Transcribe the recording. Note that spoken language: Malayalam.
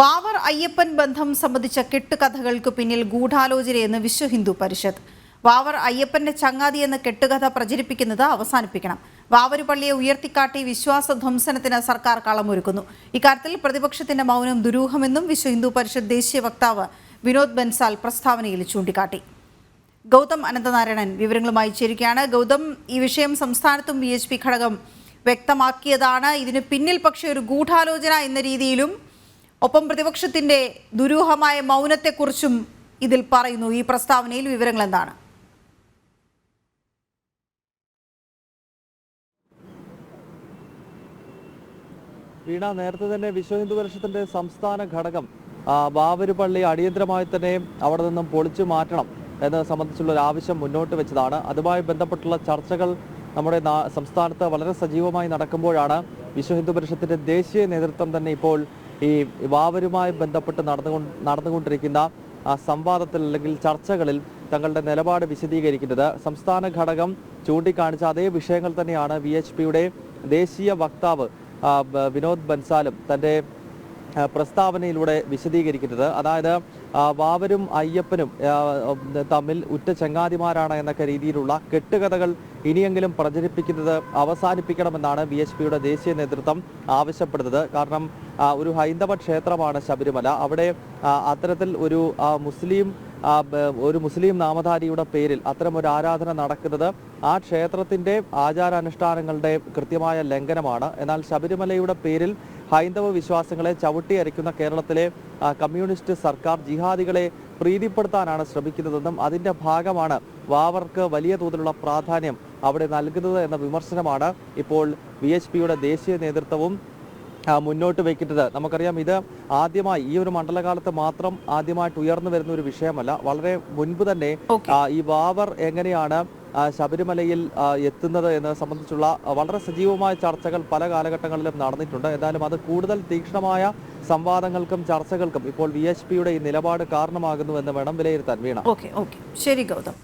വാവർ അയ്യപ്പൻ ബന്ധം സംബന്ധിച്ച കെട്ടുകഥകൾക്ക് പിന്നിൽ ഗൂഢാലോചനയെന്ന് വിശ്വ ഹിന്ദു പരിഷത്ത്. വാവർ അയ്യപ്പന്റെ ചങ്ങാതി എന്ന കെട്ടുകഥ പ്രചരിപ്പിക്കുന്നത് അവസാനിപ്പിക്കണം. വാവരുപള്ളിയെ ഉയർത്തിക്കാട്ടി വിശ്വാസ ധ്വംസനത്തിന് സർക്കാർ കളമൊരുക്കുന്നു. ഇക്കാര്യത്തിൽ പ്രതിപക്ഷത്തിന്റെ മൗനം ദുരൂഹമെന്നും വിശ്വ ഹിന്ദു പരിഷത്ത് ദേശീയ വക്താവ് വിനോദ് ബൻസാൽ പ്രസ്താവനയിൽ ചൂണ്ടിക്കാട്ടി. ഗൗതം അനന്തനാരായണൻ വിവരങ്ങളുമായി ചേരുകയാണ്. ഗൗതം ഈ വിഷയം സംസ്ഥാനത്തും ബി ഘടകം വ്യക്തമാക്കിയതാണ്. ഇതിന് പിന്നിൽ പക്ഷേ ഒരു ഗൂഢാലോചന എന്ന രീതിയിലും ഒപ്പം പ്രതിപക്ഷത്തിന്റെ ദുരൂഹമായ മൗനത്തെക്കുറിച്ചും ഇതിൽ പറയുന്നു. ഈ പ്രസ്താവനയിൽ വിവരങ്ങൾ എന്താണ്? വീണ നേരത്തെ തന്നെ വിശ്വഹിന്ദു പരിഷത്തിന്റെ സംസ്ഥാന ഘടകം ആ, ബാബര് പള്ളി അടിയന്തരമായി തന്നെ അവിടെ നിന്നും പൊളിച്ചു മാറ്റണം എന്നത് സംബന്ധിച്ചുള്ള ഒരു ആവശ്യം മുന്നോട്ട് വെച്ചതാണ്. അതുമായി ബന്ധപ്പെട്ടുള്ള ചർച്ചകൾ നമ്മുടെ സംസ്ഥാനത്ത് വളരെ സജീവമായി നടക്കുമ്പോഴാണ് വിശ്വഹിന്ദു പരിഷത്തിന്റെ ദേശീയ നേതൃത്വം തന്നെ ഇപ്പോൾ ഈ വാവരുമായി ബന്ധപ്പെട്ട് നടന്നുകൊണ്ട് നടന്നുകൊണ്ടിരിക്കുന്ന സംവാദത്തിൽ അല്ലെങ്കിൽ ചർച്ചകളിൽ തങ്ങളുടെ നിലപാട് വിശദീകരിക്കുന്നത് സംസ്ഥാന ഘടകം ചൂണ്ടിക്കാണിച്ച അതേ വിഷയങ്ങൾ തന്നെയാണ് വി എച്ച് പിയുടെ ദേശീയ വക്താവ് വിനോദ് ബൻസാലും തന്റെ പ്രസ്താവനയിലൂടെ വിശദീകരിക്കുന്നത്. അതായത് വാവരും അയ്യപ്പനും തമ്മിൽ ഉറ്റ ചങ്ങാതിമാരാണ് എന്നൊക്കെ രീതിയിലുള്ള കെട്ടുകഥകൾ ഇനിയെങ്കിലും പ്രചരിപ്പിക്കുന്നത് അവസാനിപ്പിക്കണമെന്നാണ് ബി എച്ച് പിയുടെ ദേശീയ നേതൃത്വം ആവശ്യപ്പെടുന്നത്. കാരണം ഒരു ഹൈന്ദവ ക്ഷേത്രമാണ് ശബരിമല. അവിടെ അത്തരത്തിൽ ഒരു മുസ്ലിം ഒരു മുസ്ലിം നാമധാരിയുടെ പേരിൽ അത്തരം ഒരു ആരാധന നടക്കുന്നത് ആ ക്ഷേത്രത്തിന്റെ ആചാരാനുഷ്ഠാനങ്ങളുടെ കൃത്യമായ ലംഘനമാണ്. എന്നാൽ ശബരിമലയുടെ പേരിൽ ഹൈന്ദവ വിശ്വാസങ്ങളെ ചവിട്ടിയരയ്ക്കുന്ന കേരളത്തിലെ കമ്മ്യൂണിസ്റ്റ് സർക്കാർ ജിഹാദികളെ പ്രീതിപ്പെടുത്താനാണ് ശ്രമിക്കുന്നതെന്നും അതിന്റെ ഭാഗമാണ് വാവർക്ക് വലിയ തോതിലുള്ള പ്രാധാന്യം അവിടെ നൽകുന്നത് എന്ന വിമർശനമാണ് ഇപ്പോൾ വി ദേശീയ നേതൃത്വവും മുന്നോട്ട് വയ്ക്കുന്നത് നമുക്കറിയാം ഇത് ആദ്യമായി ഈ ഒരു മണ്ഡലകാലത്ത് മാത്രം ആദ്യമായിട്ട് ഉയർന്നു വരുന്ന ഒരു വിഷയമല്ല. വളരെ മുൻപ് തന്നെ ഈ വാവർ എങ്ങനെയാണ് ശബരിമലയിൽ എത്തുന്നത് എന്നത് സംബന്ധിച്ചുള്ള വളരെ സജീവമായ ചർച്ചകൾ പല കാലഘട്ടങ്ങളിലും നടന്നിട്ടുണ്ട്. എന്നാലും അത് കൂടുതൽ തീക്ഷ്ണമായ സംവാദങ്ങൾക്കും ചർച്ചകൾക്കും ഇപ്പോൾ വി എച്ച് പിയുടെ ഈ നിലപാട് കാരണമാകുന്നു എന്ന് വേണം വിലയിരുത്താൻ. വീണ. Okay okay. ശരി ഗൗതം.